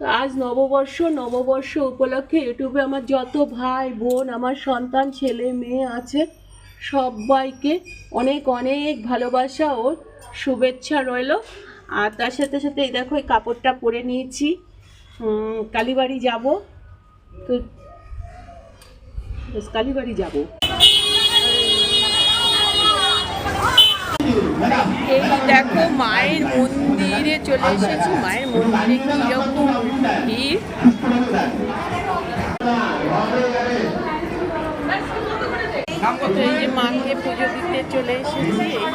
তো আজ নববর্ষ নববর্ষ উপলক্ষে ইউটিউবে আমার যত ভাই, বোন, আমার সন্তান, ছেলে, মেয়ে আছে, সবাইকে অনেক অনেক ভালোবাসা ও শুভেচ্ছা রইল। আর তার সাথে সাথে এই দেখো, এই কাপড়টা পরে নিয়েছি। কালীবাড়ি যাব। তো কালীবাড়ি যাব। দেখো মায়ের মন্দিরে চলে এসেছি। মায়ের মন্দিরে কীরকম এই যে মাকে পুজো দিতে চলে এসেছি, এই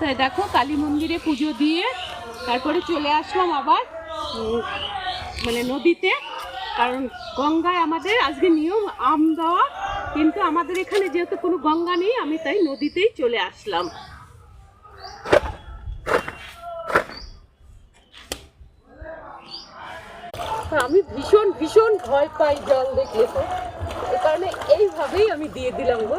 তাই দেখো, কালী মন্দিরে পুজো দিয়ে তারপরে চলে আসলাম আবার মানে নদীতে। কারণ গঙ্গায় আমাদের আজকে নিয়ম আম দেওয়া, কিন্তু আমাদের এখানে যেহেতু কোনো গঙ্গা নেই, আমি তাই নদীতেই চলে আসলাম। আমি ভীষণ ভীষণ ভয় পাই জল দেখলে তো। কারণে এইভাবেই আমি দিয়ে দিলাম গো।